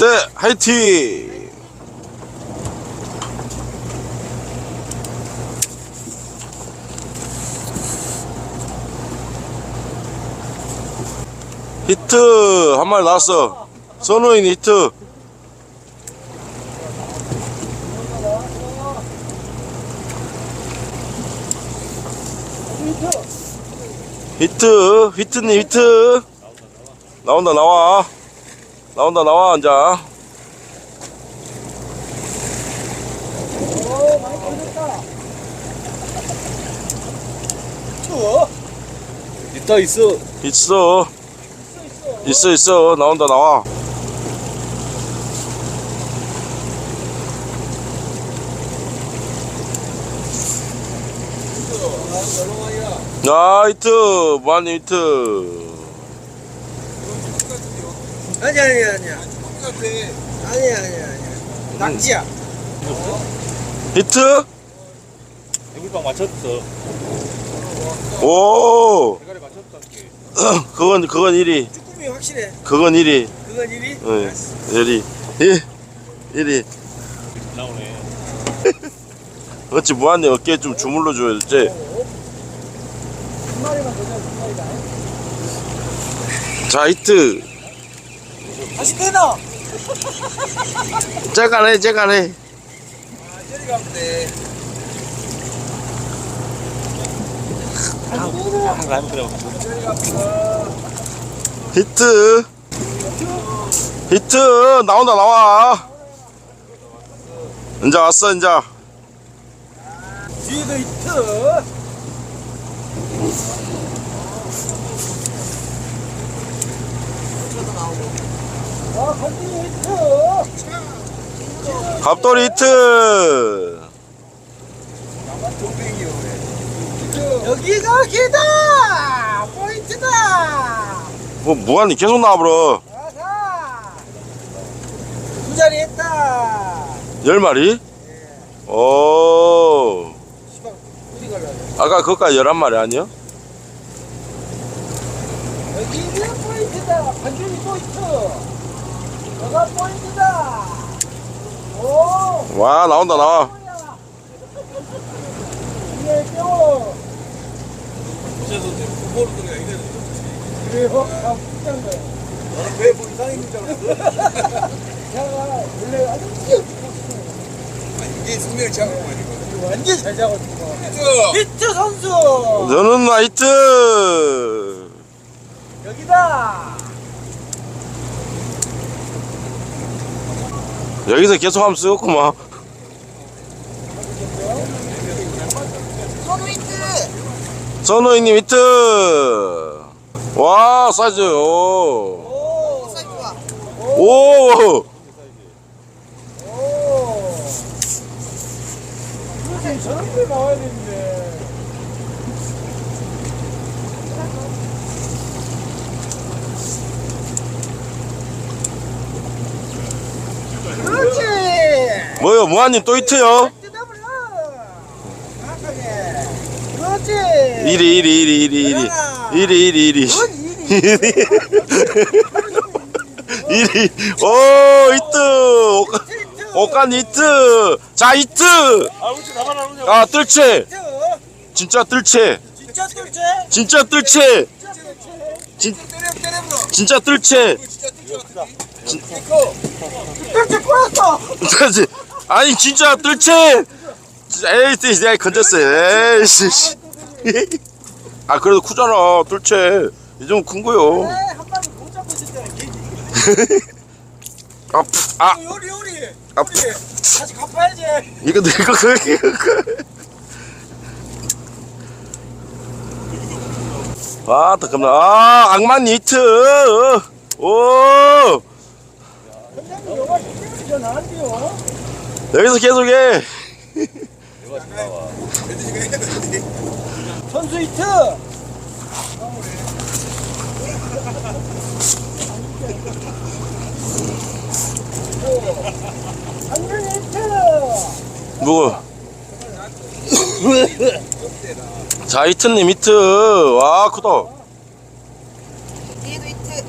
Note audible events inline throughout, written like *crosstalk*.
네, 화이팅! 히트! 한 마리 나왔어. 선우인 히트. 히트! 히트님 히트! 나온다, 나와. 나온다, 나와, 앉아. 있다 있어. 있어. 있어, 있어. 나온다, 나와. 아, 히트. 무한 히트. 아니 아니 아니야. 아니야 아니야 아니야. 낙지야. 히트? 애물빵 맞췄어. 오. 대가리 맞췄다. *clears throat* 그건, 그건 1위. 쭈꾸미 확실해. 그건 1위. 그건 일이. 응. 1위. 1위. 나오네. 그렇지, 무한히 어깨에 좀 주물러 줘야 지한 마리만 더 잡아. 한 마리다. 자, 히트. 다시. 아 저리 가면 돼. 한 라임 그래. 히트. 히트. 나온다, 나와. 이제 왔어, 이제. 뒤에도 히트. 히트. 갑돌이 히트. 여기가 기다. 포인트다. 뭐, 무한히 계속 나와버려. 아하. 두 자리 했다. 열 마리? 오. 시방? 아까 그거까지 열한 마리 아니야? 여기는 포인트다. 반전이 포인트. 여가 포인트다. 오. 와, 나온다, 나와. 이게 뼈. 그래서 부모로 그래 이래. 그래요? 아, 진짜인 거야. 나는 왜뭐 이상인 줄 알았어. 야, 원래 아주 이게 승리를 잡은 거 아니고. 완전 잘 잡았어. 그래서 히트 선수. 너는 나 히트. 여기다. 여기서 계속 하면 쓰겠구만. 선우 히트. 선우이님 히트. 와, 사이즈. 오. 오. 사이즈 좋아. 오. 오. 데 나와야 되는데. 그렇지. 뭐요, 무한님 또? 뜯어버려. 정확하게. 그렇지. 1위, 1위, 1위, 1위, 1위. 1위, 1위, 1위. 뭔 일이? 1위. 오, 히트. 옷간 히트. 자, 히트. 아 나가. 아, 뜰채. 진짜 뜰채. 진짜 뜰채? 진짜 뜰채. 진, 때려 때려버려. 진짜 뜰채. 뜰채 꼬였어. 그렇지. 아니 진짜 뜰채. 에이, 내가 건졌어. 에이씨. 씨. 아 그래도 크잖아 뜰채. 이 정도 큰 거요. 네, 개지. *laughs* 아, 푸- 아 요리 요리. 아, 요리. 다시 갚아야지. 이거 이거 그 이거. 아 잠깐만. 아 악만 히트. 오 여기서 계속해. 선수 히트. 완전 히트. 누구? 자 히트님 히트. 와 크다. 뒤에도 히트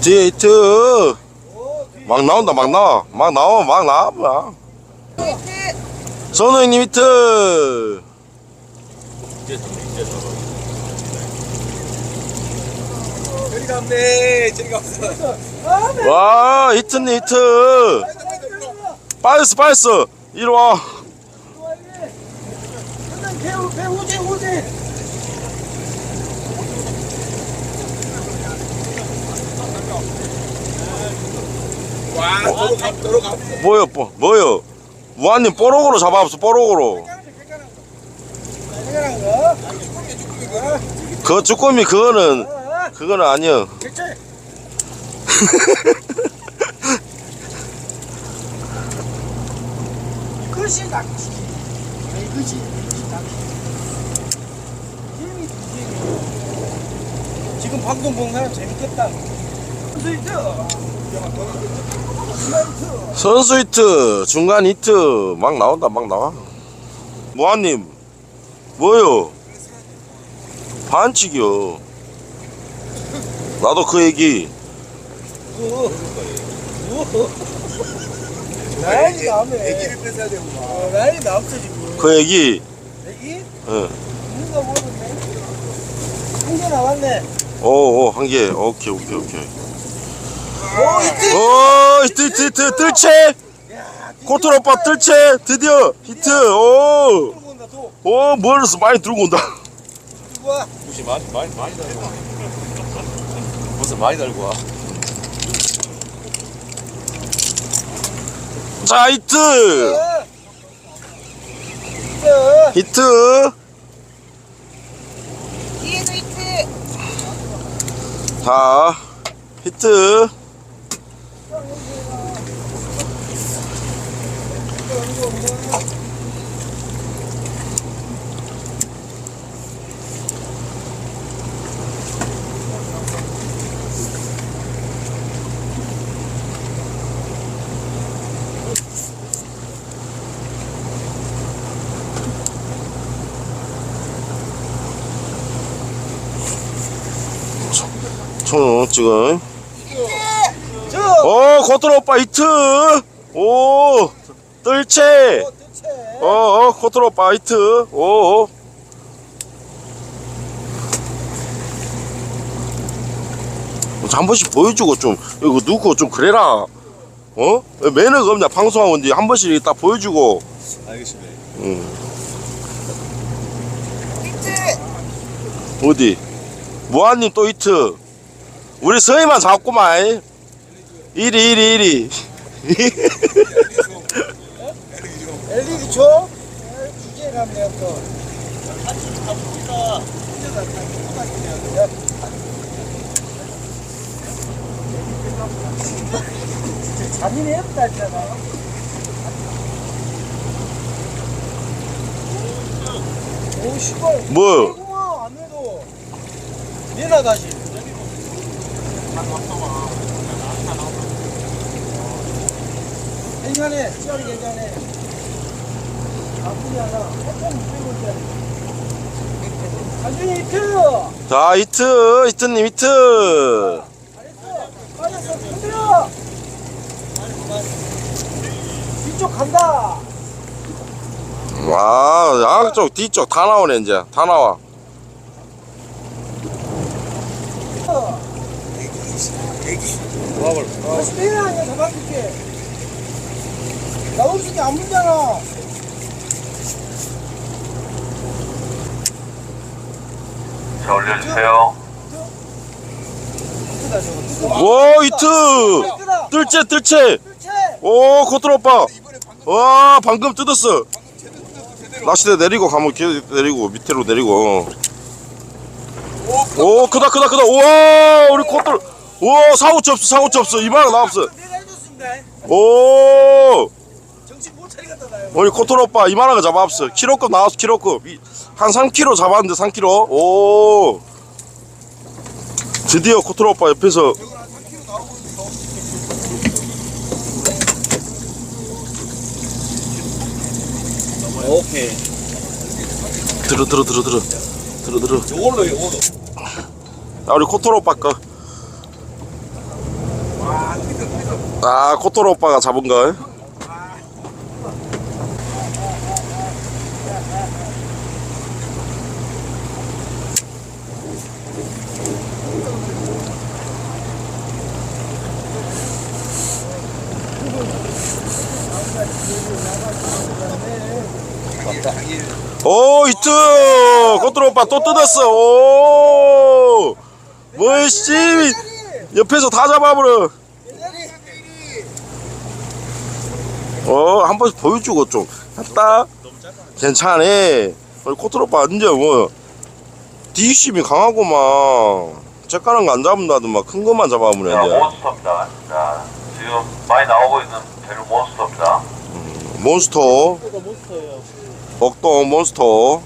뒤에 히트. 막 나온다 막 나와 막 나와 막 나와 막. 선우 형님 히트 저리 갔네. 저리 갔어. 와 히트님 히트 빠졌어 빠졌어 이리 와 배우 배우 오지 오지. 와, 도로 가, 도로 가. 뭐요 뭐, 뭐요 무한님 뽀록으로 잡아봤어 뽀록으로. 그 쭈꾸미 그거는 아, 그거는 재미. 지금 방송 보는 사람 재밌겠다. 선수 히트 중간 히트 막 나온다 막 나와 무한님 뭐요 반칙이요 나도 그 얘기 라인이 남해. 애기를 뺏어야 되구만. 어, 라인이 남죠 지금. 그 얘기 애기? 응. 누가 모르네. 한개 나왔네. 오오 한 개 오케이 오케이 오케이 오 히트 히트 히트 뜰채 코트로 오빠 뜰채 드디어 히트 오오. 멀어서 많이 들고 온다. 혹시 많이, 많이, 많이 달고 와. 무슨 많이 달고 와. 자 히트 자, 히트 뒤에도 있지. 자 히트 총 지금 저. 오 코트로 오빠 히트 오 뜰채. 어. 어어 코트로 오빠 히트. 오한 번씩 보여주고 좀 이거 누구 좀 그래라. 어? 왜 매너가 없냐 방송하고 있는데 한 번씩 딱 보여주고. 알겠습니다. 응. 어디? 무한님 또 히트. 우리 서희만 1위 1위 1위 LED 줘. 주제에 가면 내가 또. 잔인해 없다 했잖아. 오, 씨발. 뭐? 아이고, 안 해도. 내놔, 다시. 괜찮네. 시간이 괜찮네. 나중에 히트! 자 히트 히트님 히트 잘했어! 빠졌어! 흔들어! 뒤쪽 간다! 와 양쪽 뒤쪽 다 나오네 이제 다 나와 와볼. 다시 내려 아니야 잡아줄게 나 없을 때안 물잖아 자, 올려주세요. 오! 뜰채 뜰채 뜰채! 오 코트로 오빠 와 방금 뜯었어. 낚시대 내리고 가면 길 내리고 밑으로 내리고. 오 크다 크다 크다. 우와 우리 코트로. 오 사고치 없어 사고치 없어. 이만한 나 없어. 내가 해줬습니다. 오 정신 못 차리겠다 나요 우리 코트로 오빠 이만한 거 잡았어 키로급 나왔어 키로급. 이- 한 3kg 잡았는데 3kg 오. 드디어 코트로 오빠 옆에서. 오케이. 들어 들어 들어 들어. 들어 들어. 요걸로, 요걸로. 아 우리 코트로 오빠 거. 와, 히트, 히트. 아 코토로 오빠가 잡은 걸 오 히트 코토로 오빠 또 뜯었어 오 뭐씨 옆에서 다 잡아버려 어, 한 번씩 보여주고 좀 했다. 괜찮네. 우리 코트로빠 이제 뭐 뒤심이 강하고만 거안 잡는다더만 큰 것만 잡아보네 자, 이제. 몬스터입니다. 자, 지금 많이 나오고 있는 재료 몬스터입니다. 몬스터, 이거 몬스터예요. 억동 몬스터.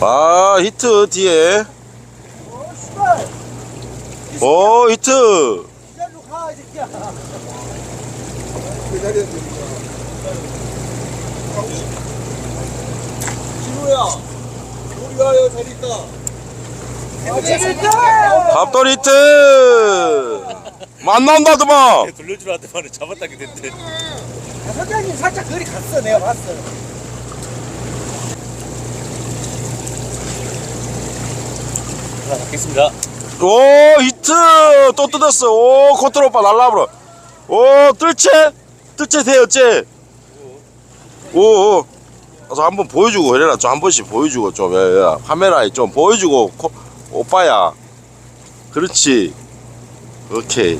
아 히트 뒤에. 어. 오 히트. 기다려 가, 이 새끼야. 진호야, 우리 와요, 잘 있다. 갑돌 히트. 만난다더만. 알았더니 잡았다게 됐대. 아, 선장님 살짝 거리 갔어, 내가 봤어. 하나 잡겠습니다. 오 히트! 또 뜯었어. 오 코트로 오빠 날라버려. 오 뜰채? 뜰채 대였지 오 그래서 한번 보여주고 그래라. 좀 한 번씩 보여주고 좀 야, 야, 카메라에 좀 보여주고 코, 오빠야. 그렇지. 오케이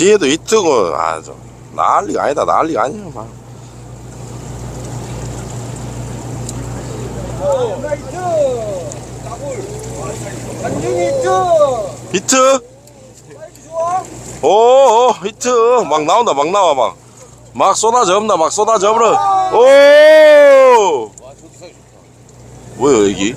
뒤에도 히트고 아저 난리가 아니다 난리가 아니야 막. 히트! 오, 오 히트 막 나온다 막 나와 막 막 쏟아져 없나 막 쏟아져 버려 오. 뭐야 여기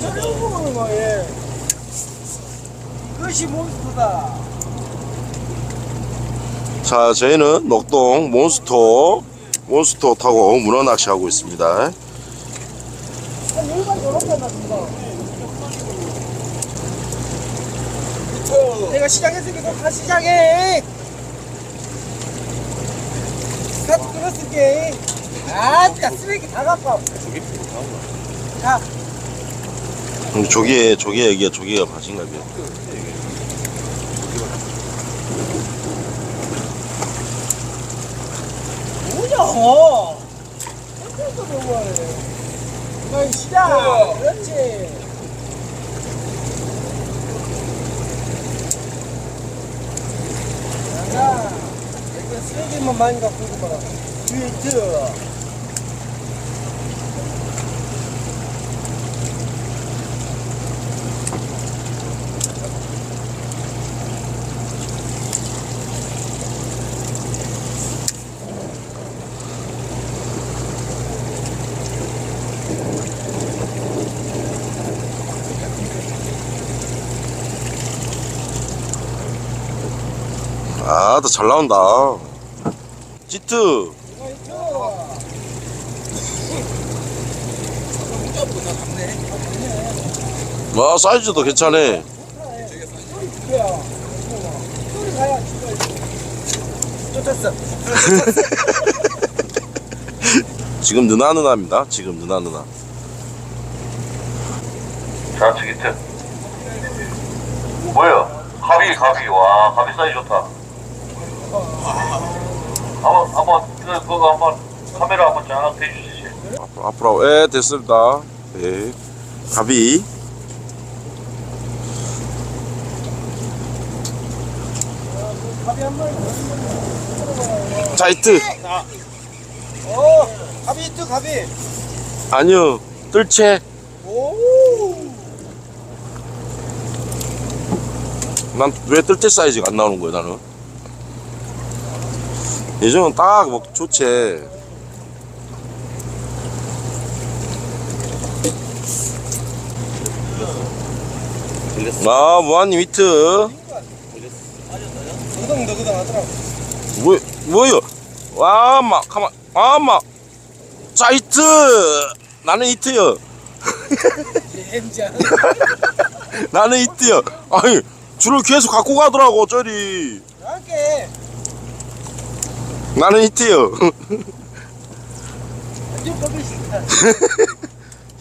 차려 먹는 거야, 얘. 그것이 몬스터다. 자 저희는 녹동 몬스터 몬스터 타고 문어 낚시하고 있습니다. 내가 시작했으니까 다 시작해. 스타트 끊었을게. 아따 쓰레기 다 갖고. 저기 자, 음, 조개 조개 여기가 조개가 가신가 봐요 뭐냐? 어떻게 너무하네. 너 시작. 그렇지. 자, 이거 쓰레기만 많이 갖고 오고 봐라. 듀이트. 아더 잘 나온다 듀이트. 와 사이즈도 괜찮네. *laughs* 지금 누나 누나입니다 지금 누나 누나 자, 저기 트 뭐야? 가비, 가비. 와, 가비 사이즈 좋다. 한번, 한번, 그, 그거 한번, 카메라 한번 쫙 대주시지. 앞으로 앞으로 예 됐습니다 예 가비 가비 한 마리 자 히트 어, 가비 있죠, 가비. 아니요 뜰채 오. 난왜 뜰채 사이즈가 안 나오는 거야 나는 예전은 딱뭐 좋지. 들렸어. 아 무한님 히트? 너그덩너그덩 하더라고 뭐 뭐요? 와 마 가만 와마. 자 히트! 나는 히트요. 엠자 *laughs* 나는 히트요. 아니 줄을 계속 갖고 가더라고 저리 나는 히트요 *laughs*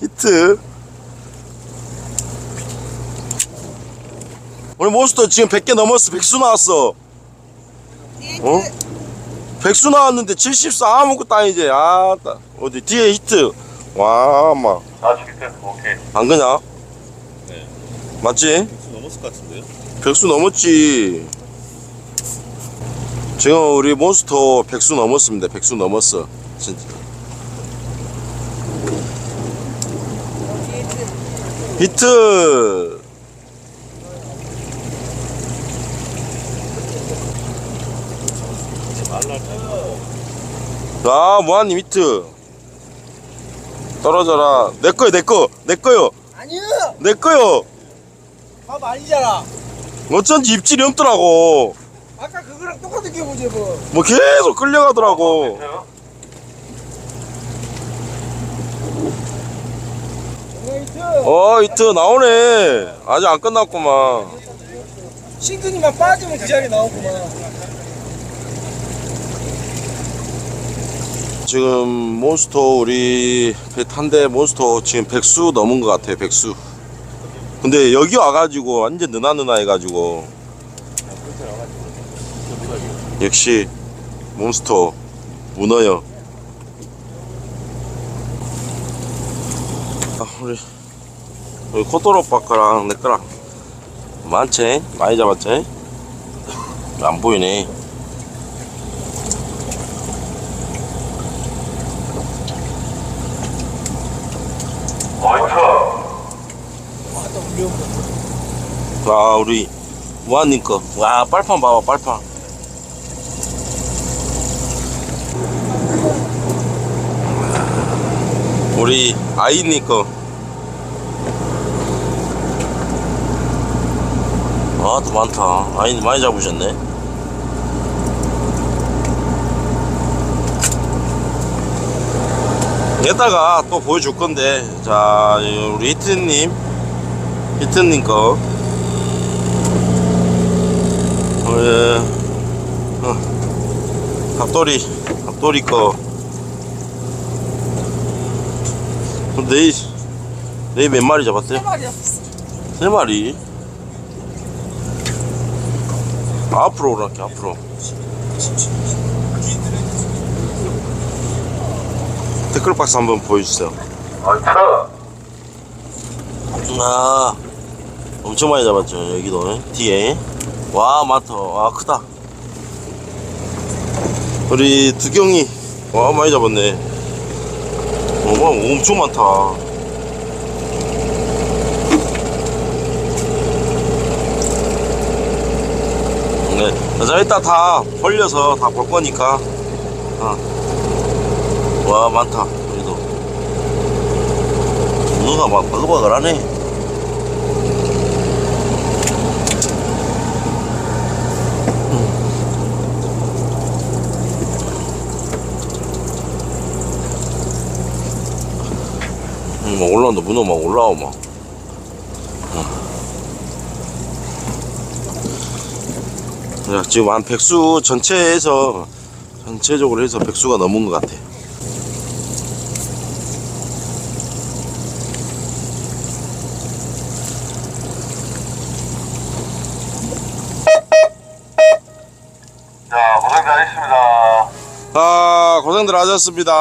히트 우리 몬스터 지금 100개 넘었어 백수 나왔어 어? 백수 나왔는데 74 아무것도 아니지 아 따 어디 뒤에 히트 와마 나 죽이트 오케이. 안 그냐? 네. 맞지? 수 넘었을 것 같은데요? 백수 넘었지. 지금 우리 몬스터 백수 넘었습니다. 백수 넘었어. 진짜. 히트. 아, 무한님 히트. 떨어져라. 내 거요, 내 거. 내 거요. 아니야 내 거요. 밥 아니잖아 어쩐지 입질이 없더라고. 아까 그거랑 똑같은 게 뭐지 뭐 뭐 계속 끌려가더라고. 정나이트 어, 히트 나오네. 아직 안 끝났구만. 싱크니만 빠지면 그 자리에 나오구만 지금 몬스터 우리 배 탄 대 몬스터 지금 백수 넘은 것 같아요. 백수. 근데 여기 와가지고 완전 느나느나 해가지고 역시 몬스터 문어요. 아, 우리 우리 코토로 오빠랑 내 거랑 많지? 많이 잡았지? 안 보이네. 아 우리 무한님 거. 와 빨판 봐봐 빨판. 우리 아이님 거. 아 또 많다. 아이님 많이 잡으셨네. 이따가 또 보여줄 건데 자 우리 히트님 히트님 거 어, 예. 어. 갑돌이 갑돌이 거 내일 내일 몇 마리 잡았대? 말이 없어. 세 마리? 앞으로 오라게 앞으로. 댓글 박스 한번 보여주세요. 화이트. 아 엄청 많이 잡았죠 여기도. 뒤에. 와 많다. 와 크다. 우리 두경이 와 많이 잡았네. 어, 와 엄청 많다. 네, 자 이따 다 벌려서 다 볼 거니까. 어. 와 많다 여기도. 누가 막 바글바글하네 막 올라온다 문어 막 올라와 막 어. 야, 지금 한 백수 전체에서 전체적으로 해서 백수가 넘은 것 같아 자, 고생 잘했습니다. 아 고생들 하셨습니다